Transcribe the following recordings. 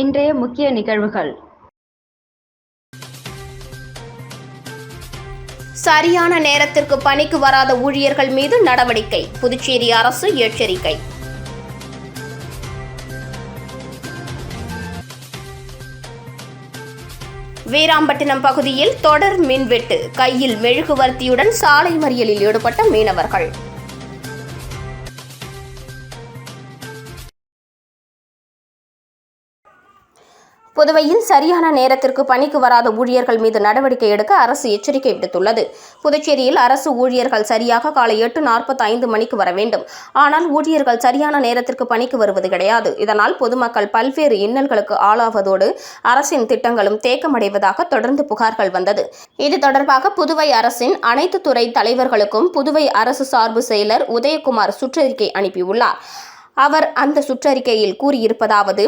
இன்றைய முக்கிய நிகழ்வுகள். சரியான நேரத்திற்கு பணிக்கு வராத ஊழியர்கள் மீது நடவடிக்கை புதுச்சேரி அரசு எச்சரிக்கை. வீராம்பட்டினம் பகுதியில் தொடர் மின்வெட்டு கையில் மெழுகுவர்த்தியுடன் சாலை மறியலில் ஈடுபட்ட மீனவர்கள். புதுவையில் சரியான நேரத்திற்கு பணிக்கு வராத ஊழியர்கள் மீது நடவடிக்கை எடுக்க அரசு எச்சரிக்கை விடுத்துள்ளது. புதுச்சேரியில் அரசு ஊழியர்கள் சரியாக காலை எட்டு நாற்பத்தி ஐந்து மணிக்கு வர வேண்டும். ஆனால் ஊழியர்கள் சரியான நேரத்திற்கு பணிக்கு வருவது கிடையாது. இதனால் பொதுமக்கள் பல்வேறு இன்னல்களுக்கு ஆளாவதோடு அரசின் திட்டங்களும் தேக்கமடைவதாக தொடர்ந்து புகார்கள் வந்தது. இது தொடர்பாக புதுவை அரசின் அனைத்து துறை தலைவர்களுக்கும் புதுவை அரசு சார்பு செயலர் உதயகுமார் சுற்றறிக்கை அனுப்பியுள்ளார். அவர் அந்த சுற்றறிக்கையில் கூறியிருப்பதாவது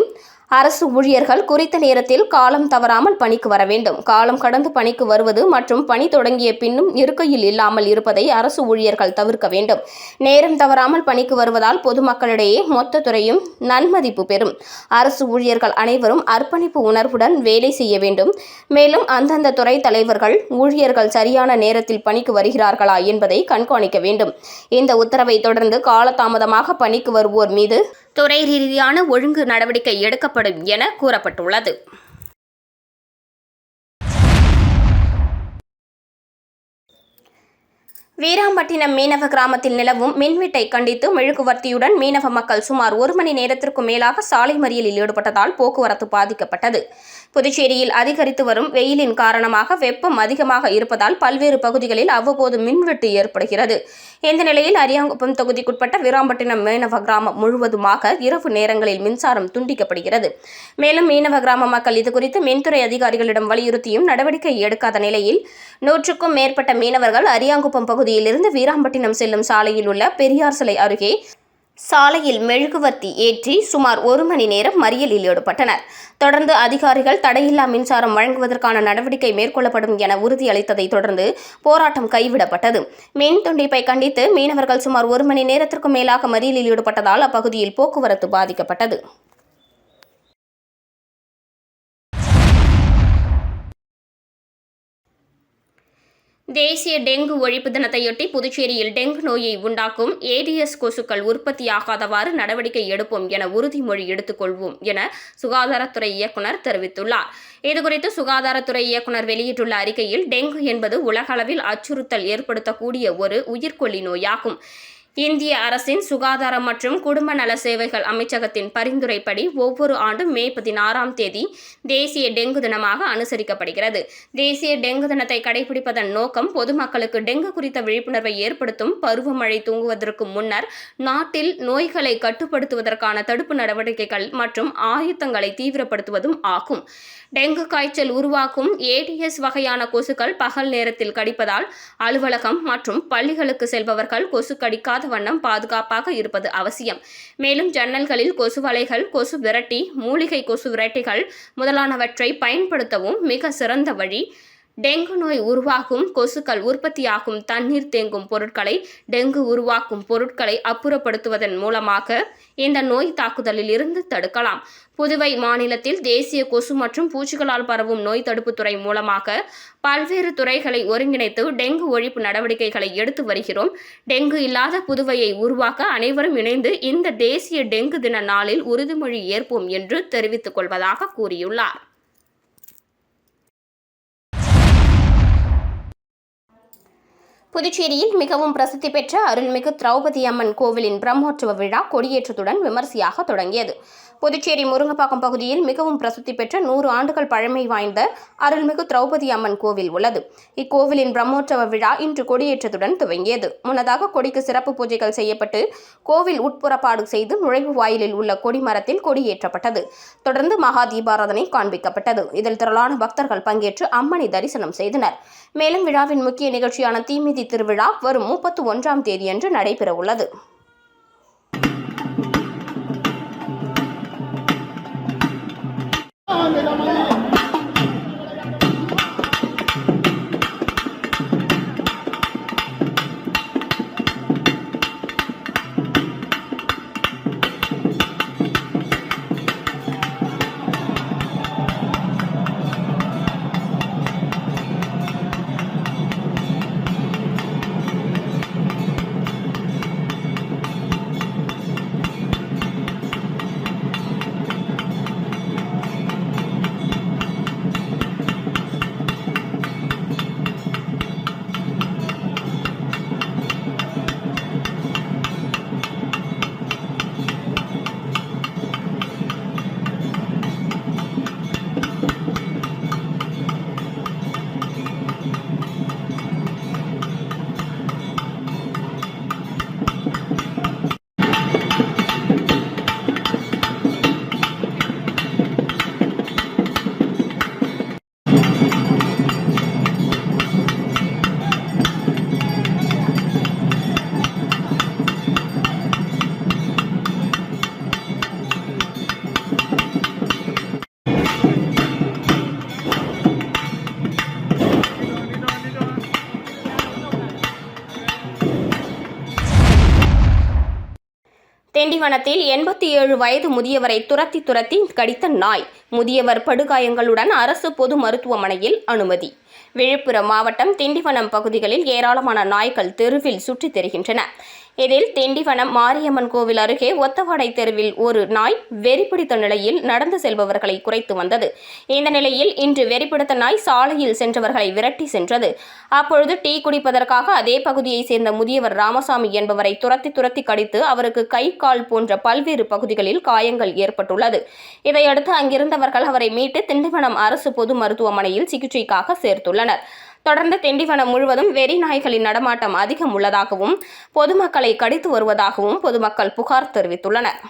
அரசு ஊழியர்கள் குறித்த நேரத்தில் காலம் தவறாமல் பணிக்கு வர வேண்டும். காலம் கடந்து பணிக்கு வருவது மற்றும் பணி தொடங்கிய பின்னும் இருக்கையில் இல்லாமல் இருப்பதை அரசு ஊழியர்கள் தவிர்க்க வேண்டும். நேரம் தவறாமல் பணிக்கு வருவதால் பொதுமக்களிடையே மொத்த துறையும் நன்மதிப்பு பெறும். அரசு ஊழியர்கள் அனைவரும் அர்ப்பணிப்பு உணர்வுடன் வேலை செய்ய வேண்டும். மேலும் அந்தந்த துறை தலைவர்கள் ஊழியர்கள் சரியான நேரத்தில் பணிக்கு வருகிறார்களா என்பதை கண்காணிக்க வேண்டும். இந்த உத்தரவை தொடர்ந்து காலதாமதமாக பணிக்கு வருவோர் மீது துறை ரீதியான ஒழுங்கு நடவடிக்கை எடுக்கப்படும் என கூறப்பட்டுள்ளது. வீராம்பட்டினம் மீனவ கிராமத்தில் நிலவும் மின்வெட்டை கண்டித்து மெழுகுவர்த்தியுடன் மீனவ மக்கள் சுமார் ஒரு மணி நேரத்திற்கும் மேலாக சாலை மறியலில் ஈடுபட்டதால் போக்குவரத்து பாதிக்கப்பட்டது. புதுச்சேரியில் அதிகரித்து வரும் வெயிலின் காரணமாக வெப்பம் அதிகமாக இருப்பதால் பல்வேறு பகுதிகளில் அவ்வப்போது மின்வெட்டு ஏற்படுகிறது. இந்த நிலையில் அரியாங்குப்பம் தொகுதிக்குட்பட்ட வீராம்பட்டினம் மீனவ கிராமம் முழுவதுமாக இரவு நேரங்களில் மின்சாரம் துண்டிக்கப்படுகிறது. மேலும் மீனவ கிராம மக்கள் இதுகுறித்து மின்துறை அதிகாரிகளிடம் வலியுறுத்தியும் நடவடிக்கை எடுக்காத நிலையில் நூற்றுக்கும் மேற்பட்ட மீனவர்கள் அரியாங்குப்பம் பகுதியிலிருந்து வீராம்பட்டினம் செல்லும் சாலையில் உள்ள பெரியார் சிலை அருகே சாலையில் மெழுகுவர்த்தி ஏற்றி சுமார் ஒரு மணி நேரம் மறியலில் ஈடுபட்டனர். தொடர்ந்து அதிகாரிகள் தடையில்லா மின்சாரம் வழங்குவதற்கான நடவடிக்கை மேற்கொள்ளப்படும் என உறுதியளித்ததை தொடர்ந்து போராட்டம் கைவிடப்பட்டது. மின் துண்டிப்பை கண்டித்து மீனவர்கள் சுமார் ஒரு மணி நேரத்திற்கும் மேலாக மறியலில் ஈடுபட்டதால் அப்பகுதியில் போக்குவரத்து பாதிக்கப்பட்டது. தேசிய டெங்கு ஒழிப்பு தினத்தையொட்டி புதுச்சேரியில் டெங்கு நோயை உண்டாக்கும் ஏடிஎஸ் கொசுக்கள் உற்பத்தியாகாதவாறு நடவடிக்கை எடுப்போம் என உறுதிமொழி எடுத்துக்கொள்வோம் என சுகாதாரத்துறை இயக்குனர் தெரிவித்துள்ளார். இதுகுறித்து சுகாதாரத்துறை இயக்குனர் வெளியிட்டுள்ள அறிக்கையில் டெங்கு என்பது உலகளவில் அச்சுறுத்தல் ஏற்படுத்தக்கூடிய ஒரு உயிர்கொல்லி நோயாகும். இந்திய அரசின் சுகாதாரம் மற்றும் குடும்ப நல சேவைகள் அமைச்சகத்தின் பரிந்துரைப்படி ஒவ்வொரு ஆண்டும் மே பதினாறாம் தேதி தேசிய டெங்கு தினமாக அனுசரிக்கப்படுகிறது. தேசிய டெங்கு தினத்தை கடைபிடிப்பதன் நோக்கம் பொதுமக்களுக்கு டெங்கு குறித்த விழிப்புணர்வை ஏற்படுத்தும் பருவமழை தூங்குவதற்கு முன்னர் நாட்டில் நோய்களை கட்டுப்படுத்துவதற்கான தடுப்பு நடவடிக்கைகள் மற்றும் ஆயுத்தங்களை தீவிரப்படுத்துவதும் ஆகும். டெங்கு காய்ச்சல் உருவாக்கும் ஏடிஎஸ் வகையான கொசுக்கள் பகல் நேரத்தில் கடிப்பதால் அலுவலகம் மற்றும் பள்ளிகளுக்கு செல்பவர்கள் கொசு கடிக்காத வண்ணம் பாதுகாப்பாக இருப்பது அவசியம். மேலும் ஜன்னல்களில் கொசு வலைகள் கொசு விரட்டி மூலிகை கொசு விரட்டிகள் முதலானவற்றை பயன்படுத்தவும் மிக சிறந்த வழி. டெங்கு நோய் உருவாகும் கொசுக்கள் உற்பத்தியாகும் தண்ணீர் தேங்கும் பொருட்களை டெங்கு உருவாக்கும் பொருட்களை அப்புறப்படுத்துவதன் மூலமாக இந்த நோய் தாக்குதலில் இருந்து தடுக்கலாம். புதுவை மாநிலத்தில் தேசிய கொசு மற்றும் பூச்சிகளால் பரவும் நோய் தடுப்பு துறை மூலமாக பல்வேறு துறைகளை ஒருங்கிணைத்து டெங்கு ஒழிப்பு நடவடிக்கைகளை எடுத்து வருகிறோம். டெங்கு இல்லாத புதுவையை உருவாக்க அனைவரும் இணைந்து இந்த தேசிய டெங்கு தின நாளில் உறுதிமொழி ஏற்போம் என்று தெரிவித்துக் கொள்வதாக கூறியுள்ளார். புதுச்சேரியில் மிகவும் பிரசித்தி பெற்ற அருள்மிகு திரௌபதி அம்மன் கோவிலின் பிரம்மோற்சவ விழா கொடியேற்றத்துடன் விமர்சையாக தொடங்கியது. புதுச்சேரி முருங்கப்பாக்கம் பகுதியில் மிகவும் பிரசித்தி பெற்ற நூறு ஆண்டுகள் பழமை வாய்ந்த அருள்மிகு திரௌபதி அம்மன் கோவில் உள்ளது. இக்கோவிலின் பிரம்மோற்சவ விழா இன்று கொடியேற்றத்துடன் துவங்கியது. முன்னதாக கொடிக்கு சிறப்பு பூஜைகள் செய்யப்பட்டு கோவில் உட்புறப்பாடு செய்து நுழைவு வாயிலில் உள்ள கொடிமரத்தில் கொடியேற்றப்பட்டது. தொடர்ந்து மகா தீபாராதனை காண்பிக்கப்பட்டது. இதில் திரளான பக்தர்கள் பங்கேற்று அம்மனை தரிசனம் செய்தனர். மேலும் விழாவின் முக்கிய நிகழ்ச்சியான தீமிதி வீதி திருவிழா வரும் முப்பத்தி ஒன்றாம் தேதியன்று நடைபெறவுள்ளது. உள்ளது திண்டிவனத்தில் எண்பத்தி ஏழு வயது முதியவரை துரத்தி துரத்தி கடித்த நாய். முதியவர் படுகாயங்களுடன் அரசு பொது மருத்துவமனையில் அனுமதி. விழுப்புரம் மாவட்டம் திண்டிவனம் பகுதிகளில் ஏராளமான நாய்கள் தெருவில் சுற்றித் திரிகின்றன. இதில் திண்டிவனம் மாரியம்மன் கோவில் அருகே ஒத்தவாடை தெருவில் ஒரு நாய் வெறிபிடித்த நிலையில் நடந்து செல்பவர்களை குறைத்து வந்தது. இந்த நிலையில் இன்று வெறிபிடித்த நாய் சாலையில் சென்றவர்களை விரட்டி சென்றது. அப்பொழுது டீ குடிப்பதற்காக அதே பகுதியைச் சேர்ந்த முதியவர் ராமசாமி என்பவரை துரத்தி துரத்தி கடித்து அவருக்கு கை கால் போன்ற பல்வேறு பகுதிகளில் காயங்கள் ஏற்பட்டுள்ளது. இதையடுத்து அங்கிருந்தவர்கள் அவரை மீட்டு திண்டிவனம் அரசு பொது மருத்துவமனையில் சிகிச்சைக்காக சேர்த்துள்ளனர். தொடர்ந்து திண்டிவனம் முழுவதும் வெறி நாய்களின் நடமாட்டம் அதிகம் உள்ளதாகவும் பொதுமக்களை கடித்து வருவதாகவும் பொதுமக்கள் புகார் தெரிவித்துள்ளனர்.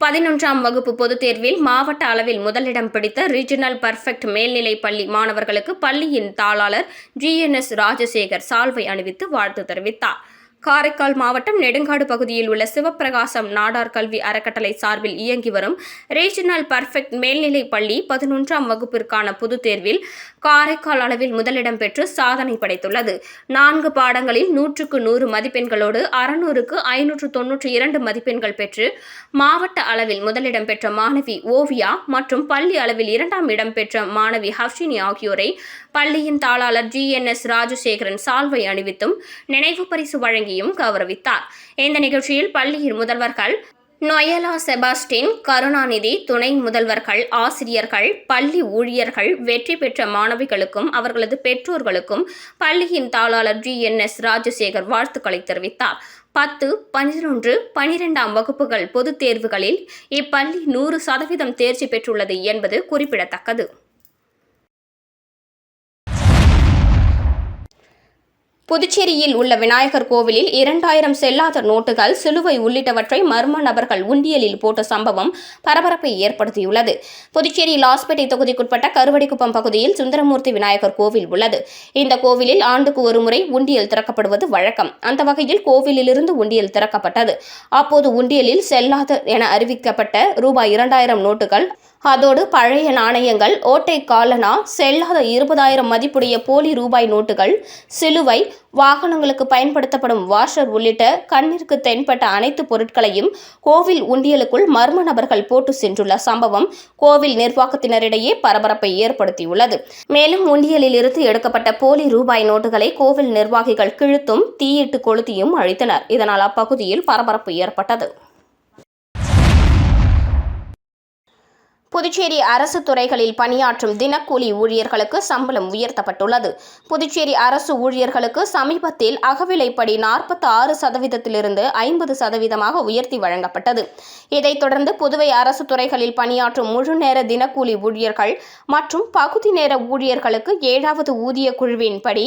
பதினொன்றாம் வகுப்பு பொதுத் தேர்வில் மாவட்ட அளவில் முதலிடம் பிடித்த ரீஜனல் பர்ஃபெக்ட் மேல்நிலைப் பள்ளி மாணவர்களுக்கு பள்ளியின் தாளாளர் ஜிஎன்எஸ் ராஜசேகர் சால்வை அணிவித்து வாழ்த்து தெரிவித்தார். காரைக்கால் மாவட்டம் நெடுங்காடு பகுதியில் உள்ள சிவப்பிரகாசம் நாடார் கல்வி அறக்கட்டளை சார்பில் இயங்கி வரும் ரீஜனல் பர்ஃபெக்ட் மேல்நிலைப் பள்ளி பதினொன்றாம் வகுப்பிற்கான பொதுத் தேர்வில் காரைக்கால் அளவில் முதலிடம் பெற்று சாதனை படைத்துள்ளது. நான்கு பாடங்களில் நூற்றுக்கு நூறு மதிப்பெண்களோடு அறுநூறுக்கு ஐநூற்று தொன்னூற்றி இரண்டு மதிப்பெண்கள் பெற்று மாவட்ட அளவில் முதலிடம் பெற்ற மாணவி ஓவியா மற்றும் பள்ளி அளவில் இரண்டாம் இடம் பெற்ற மாணவி ஹர்ஷினி ஆகியோரை பள்ளியின் தாளாளர் ஜி என் எஸ் ராஜசேகரன் சால்வை அணிவித்தும் நினைவு பரிசு வழங்கி வழங்கியும் கௌரவித்தார். இந்த நிகழ்ச்சியில் பள்ளியின் முதல்வர்கள் நொயலா செபாஸ்டின் கருணாநிதி துணை முதல்வர்கள் ஆசிரியர்கள் பள்ளி ஊழியர்கள் வெற்றி பெற்ற மாணவிகளுக்கும் அவர்களது பெற்றோர்களுக்கும் பள்ளியின் தாளாளர் ஜி. என். எஸ். ராஜசேகர் வாழ்த்துக்களை தெரிவித்தார். பத்து பதினொன்று பனிரெண்டாம் வகுப்புகள் பொதுத் தேர்வுகளில் இப்பள்ளி நூறு சதவீதம் தேர்ச்சி பெற்றுள்ளது என்பது குறிப்பிடத்தக்கது. புதுச்சேரியில் உள்ள விநாயகர் கோவிலில் இரண்டாயிரம் செல்லாத நோட்டுகள் சிலுவை உள்ளிட்டவற்றை மர்ம நபர்கள் உண்டியலில் போட்ட சம்பவம் பரபரப்பை ஏற்படுத்தியுள்ளது. புதுச்சேரி லாஸ்பேட்டை தொகுதிக்குட்பட்ட கருவடிக்குப்பம் பகுதியில் சுந்தரமூர்த்தி விநாயகர் கோவில் உள்ளது. இந்த கோவிலில் ஆண்டுக்கு ஒருமுறை உண்டியல் திறக்கப்படுவது வழக்கம். அந்த வகையில் கோவிலிலிருந்து உண்டியல் திறக்கப்பட்டது. அப்போது உண்டியலில் செல்லாத என அறிவிக்கப்பட்ட ரூபாய் இரண்டாயிரம் நோட்டுகள் அதோடு பழைய நாணயங்கள் ஓட்டை காலனா செல்லாத இருபதாயிரம் மதிப்புடைய போலி ரூபாய் நோட்டுகள் சிலுவை வாகனங்களுக்கு பயன்படுத்தப்படும் வாஷர் உள்ளிட்ட கண்ணிற்கு தென்பட்ட அனைத்து பொருட்களையும் கோவில் உண்டியலுக்குள் மர்ம நபர்கள் போட்டு சென்றுள்ள சம்பவம் கோவில் நிர்வாகத்தினரிடையே பரபரப்பை ஏற்படுத்தியுள்ளது. மேலும் உண்டியலில் இருந்து எடுக்கப்பட்ட போலி ரூபாய் நோட்டுகளை கோவில் நிர்வாகிகள் கிழித்தும் தீயிட்டு கொளுத்தியும் அழித்தனர். இதனால் அப்பகுதியில் பரபரப்பு ஏற்பட்டது. புதுச்சேரி அரசு துறைகளில் பணியாற்றும் தினக்கூலி ஊழியர்களுக்கு சம்பளம் உயர்த்தப்பட்டுள்ளது. புதுச்சேரி அரசு ஊழியர்களுக்கு சமீபத்தில் அகவிலைப்படி நாற்பத்தி ஆறு சதவீதத்திலிருந்து ஐம்பது சதவீதமாக உயர்த்தி வழங்கப்பட்டது. இதைத் தொடர்ந்து புதுவை அரசு துறைகளில் பணியாற்றும் முழுநேர தினக்கூலி ஊழியர்கள் மற்றும் பகுதி நேர ஊழியர்களுக்கு ஏழாவது ஊதிய குழுவின்படி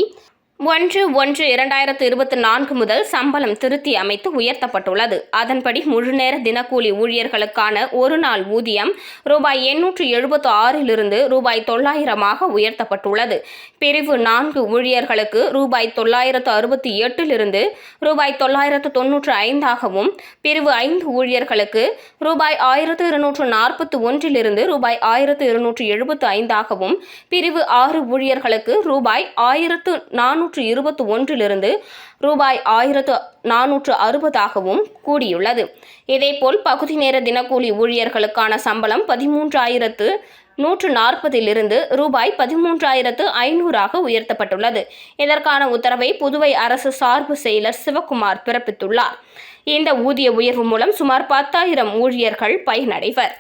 ஒன்று ஒன்று இரண்டாயிரத்து இருபத்தி நான்கு முதல் சம்பளம் திருத்தி அமைத்து உயர்த்தப்பட்டுள்ளது. அதன்படி முழுநேர தினக்கூலி ஊழியர்களுக்கான ஒரு நாள் ஊதியம் ரூபாய் எண்ணூற்று எழுபத்து ஆறிலிருந்து ரூபாய் தொள்ளாயிரமாக உயர்த்தப்பட்டுள்ளது. பிரிவு நான்கு ஊழியர்களுக்கு ரூபாய் தொள்ளாயிரத்து அறுபத்தி எட்டிலிருந்து ரூபாய் தொள்ளாயிரத்து தொன்னூற்று ஐந்தாகவும் பிரிவு ஐந்து ஊழியர்களுக்கு ரூபாய் ஆயிரத்து இருநூற்று நாற்பத்தி ஒன்றிலிருந்து ரூபாய் ஆயிரத்து இருநூற்று எழுபத்து ஐந்தாகவும் பிரிவு ஆறு ஊழியர்களுக்கு ரூபாய் ஆயிரத்து நானூற்று இருபத்தி ஒன்றிலிருந்து ரூபாய் ஆயிரத்து நானூற்று அறுபதாகவும் கூடியுள்ளது. இதேபோல் பகுதி நேர தினக்கூலி ஊழியர்களுக்கான சம்பளம் பதிமூன்றாயிரத்து நூற்று நாற்பதிலிருந்து ரூபாய் பதிமூன்றாயிரத்து ஐநூறாக உயர்த்தப்பட்டுள்ளது. இதற்கான உத்தரவை புதுவை அரசு சார்பு செயலர் சிவக்குமார் பிறப்பித்துள்ளார். இந்த ஊதிய உயர்வு மூலம் சுமார் பத்தாயிரம் ஊழியர்கள் பயனடைவர்.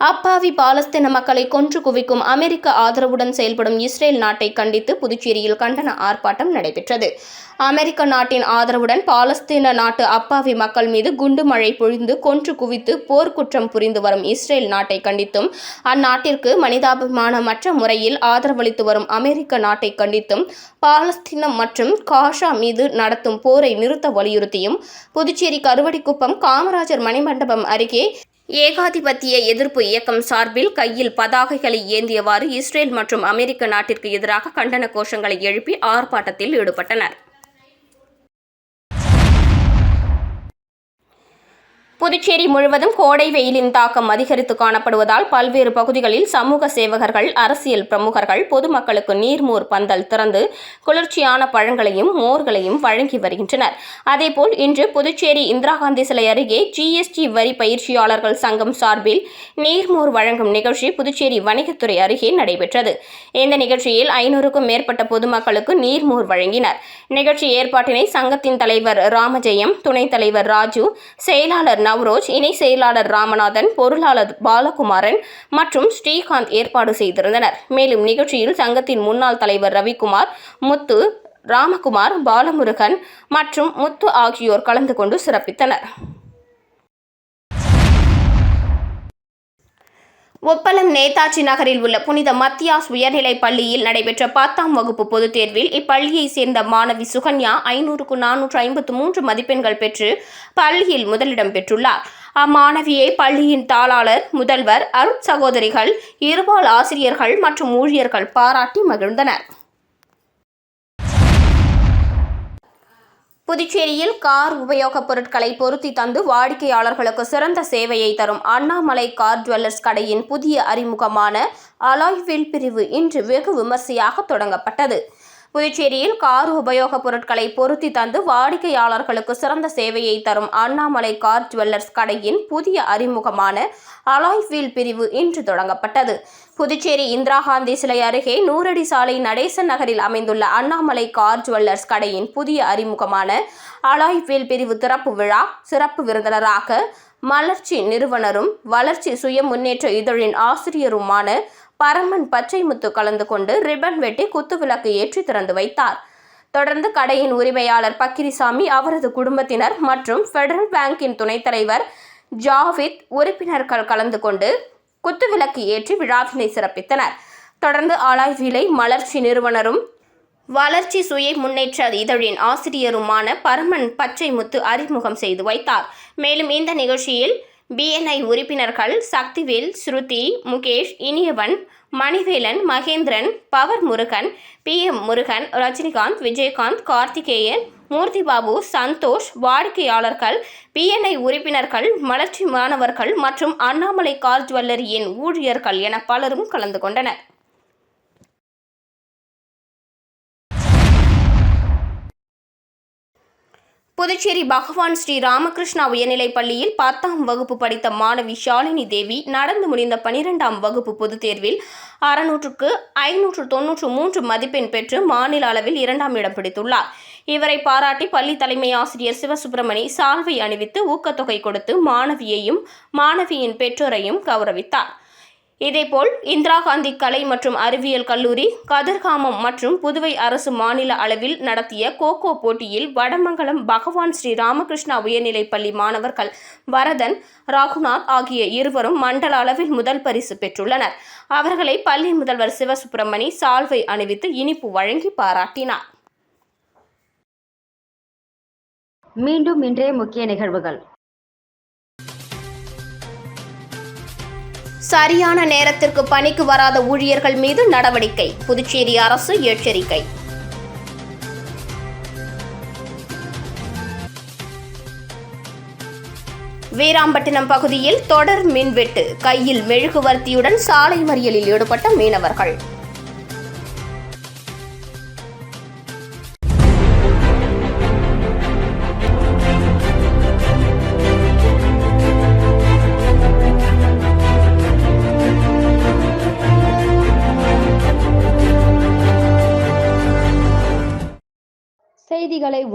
அப்பாவி பாலஸ்தீன மக்களை கொன்று குவிக்கும் அமெரிக்க ஆதரவுடன் செயல்படும் இஸ்ரேல் நாட்டை கண்டித்து புதுச்சேரியில் கண்டன ஆர்ப்பாட்டம் நடைபெற்றது. அமெரிக்க நாட்டின் ஆதரவுடன் பாலஸ்தீன நாட்டு அப்பாவி மக்கள் மீது குண்டு மழை பொழிந்து கொன்று குவித்து போர்க்குற்றம் புரிந்து வரும் இஸ்ரேல் நாட்டை கண்டித்தும் அந்நாட்டிற்கு மனிதாபிமானமற்ற முறையில் ஆதரவளித்து வரும் அமெரிக்க நாட்டை கண்டித்தும் பாலஸ்தீனம் மற்றும் காஷா மீது நடத்தும் போரை நிறுத்த வலியுறுத்தியும் புதுச்சேரி கருவடிக்குப்பம் காமராஜர் மணிமண்டபம் அருகே ஏகாதிபத்திய எதிர்ப்பு இயக்கம் சார்பில் கையில் பதாகைகளை ஏந்தியவாறு இஸ்ரேல் மற்றும் அமெரிக்க நாட்டிற்கு எதிராக கண்டன கோஷங்களை எழுப்பி ஆர்ப்பாட்டத்தில் ஈடுபட்டனர். புதுச்சேரி முழுவதும் கோடை வெயிலின் தாக்கம் அதிகரித்து காணப்படுவதால் பல்வேறு பகுதிகளில் சமூக சேவகர்கள் அரசியல் பிரமுகர்கள் பொதுமக்களுக்கு நீர்மோர் பந்தல் திறந்து குளிர்ச்சியான பழங்களையும் மோர்களையும் வழங்கி வருகின்றனர். அதேபோல் இன்று புதுச்சேரி இந்திரா காந்தி சிலை அருகே ஜிஎஸ்டி வரி பயிற்சியாளர்கள் சங்கம் சார்பில் நீர்மோர் வழங்கும் நிகழ்ச்சி புதுச்சேரி வணிகத்துறை அருகே நடைபெற்றது. இந்த நிகழ்ச்சியில் ஐநூறுக்கும் மேற்பட்ட பொதுமக்களுக்கு நீர்மோர் வழங்கினர். நிகழ்ச்சி ஏற்பாட்டினை சங்கத்தின் தலைவர் ராமஜெயம் துணைத் தலைவர் ராஜு செயலாளர் நவ்ரோஜ் இணை செயலாளர் ராமநாதன் பொருளாளர் பாலகுமாரன் மற்றும் ஸ்ரீகாந்த் ஏற்பாடு செய்திருந்தனர். மேலும் நிகழ்ச்சியில் சங்கத்தின் முன்னாள் தலைவர் ரவிக்குமார் முத்து ராமகுமார் பாலமுருகன் மற்றும் முத்து ஆகியோர் கலந்து கொண்டு சிறப்பித்தனர். ஒப்பலம் நேதாஜி நகரில் உள்ள புனித மத்தியாஸ் உயர்நிலைப் பள்ளியில் நடைபெற்ற பத்தாம் வகுப்பு பொதுத் தேர்வில் இப்பள்ளியைச் சேர்ந்த மாணவி சுகன்யா ஐநூறுக்கு நானூற்று ஐம்பத்து மூன்று மதிப்பெண்கள் பெற்று பள்ளியில் முதலிடம் பெற்றுள்ளார். அம்மாணவியை பள்ளியின் தாளாளர் முதல்வர் அருட் சகோதரிகள் இருபால் ஆசிரியர்கள் மற்றும் ஊழியர்கள் பாராட்டி மகிழ்ந்தனர். புதுச்சேரியில் கார் உபயோகப் பொருட்களை பொருத்தி தந்து வாடிக்கையாளர்களுக்கு சிறந்த சேவையை தரும் அண்ணாமலை கார் ஜுவல்லர்ஸ் கடையின் புதிய அறிமுகமான அலாய்வில் பிரிவு இன்று வெகு விமர்சையாக தொடங்கப்பட்டது. புதுச்சேரியில் கார் உபயோகப் பொருட்களை பொருத்தி தந்து வாடிக்கையாளர்களுக்கு சிறந்த சேவையை தரும் அண்ணாமலை கார் ஜுவல்லர்ஸ் கடையின் புதிய அறிமுகமான அலாய் வீல் பிரிவு இன்று தொடங்கப்பட்டது. புதுச்சேரி இந்திரா காந்தி சிலை அருகே நூறடி சாலை நடேசன் நகரில் அமைந்துள்ள அண்ணாமலை கார் ஜுவல்லர்ஸ் கடையின் புதிய அறிமுகமான அலாய் வீல் பிரிவு திறப்பு விழா சிறப்பு விருந்தினராக மலர்ச்சி நிறுவனரும் வளர்ச்சி சுய முன்னேற்ற இதழின் ஆசிரியருமான பரமன் பச்சைமுத்து கலந்து கொண்டு ரிப்பன் வெட்டி குத்துவிளக்கு ஏற்றி திறந்து வைத்தார். தொடர்ந்து கடையின் உரிமையாளர் பக்கிரிசாமி அவரது குடும்பத்தினர் மற்றும் ஃபெடரல் பேங்கின் துணைத் தலைவர் ஜாவித் உறுப்பினர்கள் கலந்து கொண்டு குத்துவிளக்கு ஏற்றி விழாவினை சிறப்பித்தனர். தொடர்ந்து ஆளாய்விலை மலர்ச்சி நிறுவனரும் வளர்ச்சி சுய முன்னேற்ற இதழின் ஆசிரியருமான பரமன் பச்சை முத்து அறிமுகம் செய்து வைத்தார். மேலும் இந்த நிகழ்ச்சியில் பிஎன்ஐ உறுப்பினர்கள் Sakthivel Shruti Mukesh Iniyavan Manivelan Mahendran power Murugan P M Murugan Rajinikanth Vijayakanth Karthikeyan Moorthibabu Santhosh வாடிக்கையாளர்கள் பிஎன்ஐ உறுப்பினர்கள் மலர்ச்சி மாணவர்கள் மற்றும் அண்ணாமலை கார் ஜுவல்லரியின் ஊழியர்கள் என பலரும் கலந்து கொண்டனர். புதுச்சேரி பகவான் ஸ்ரீ ராமகிருஷ்ணா உயர்நிலைப் பள்ளியில் பத்தாம் வகுப்பு படித்த மாணவி ஷாலினி தேவி நடந்து முடிந்த பனிரெண்டாம் வகுப்பு பொதுத் தேர்வில் அறுநூற்றுக்கு ஐநூற்று தொன்னூற்று மூன்று மதிப்பெண் பெற்று மாநில அளவில் இரண்டாம் இடம் பிடித்துள்ளார். இவரை பாராட்டி பள்ளி தலைமை ஆசிரியர் சிவசுப்பிரமணி சால்வை அணிவித்து ஊக்கத்தொகை கொடுத்து மாணவியையும் மாணவியின் பெற்றோரையும் கௌரவித்தார். இதேபோல் இந்திரா காந்தி கலை மற்றும் அறிவியல் கல்லூரி கதிர்காமம் மற்றும் புதுவை அரசு மாநில அளவில் நடத்திய கோகோ போட்டியில் வடமங்கலம் பகவான் ஸ்ரீ ராமகிருஷ்ணா உயர்நிலைப் பள்ளி மாணவர்கள் வரதன் ராகுநாத் ஆகிய இருவரும் மண்டல அளவில் முதல் பரிசு பெற்றுள்ளனர். அவர்களை பள்ளி முதல்வர் சிவசுப்பிரமணி சால்வை அணிவித்து இனிப்பு வழங்கி பாராட்டினார். மீண்டும் இன்றைய முக்கிய நிகழ்வுகள். சரியான நேரத்திற்கு பணிக்கு வராத ஊழியர்கள் மீது நடவடிக்கை. புதுச்சேரி அரசு எச்சரிக்கை. வீராம்பட்டினம் பகுதியில் தொடர் மின்வெட்டு. கையில் மெழுகுவர்த்தியுடன் சாலை மறியலில் ஈடுபட்ட மீனவர்கள்.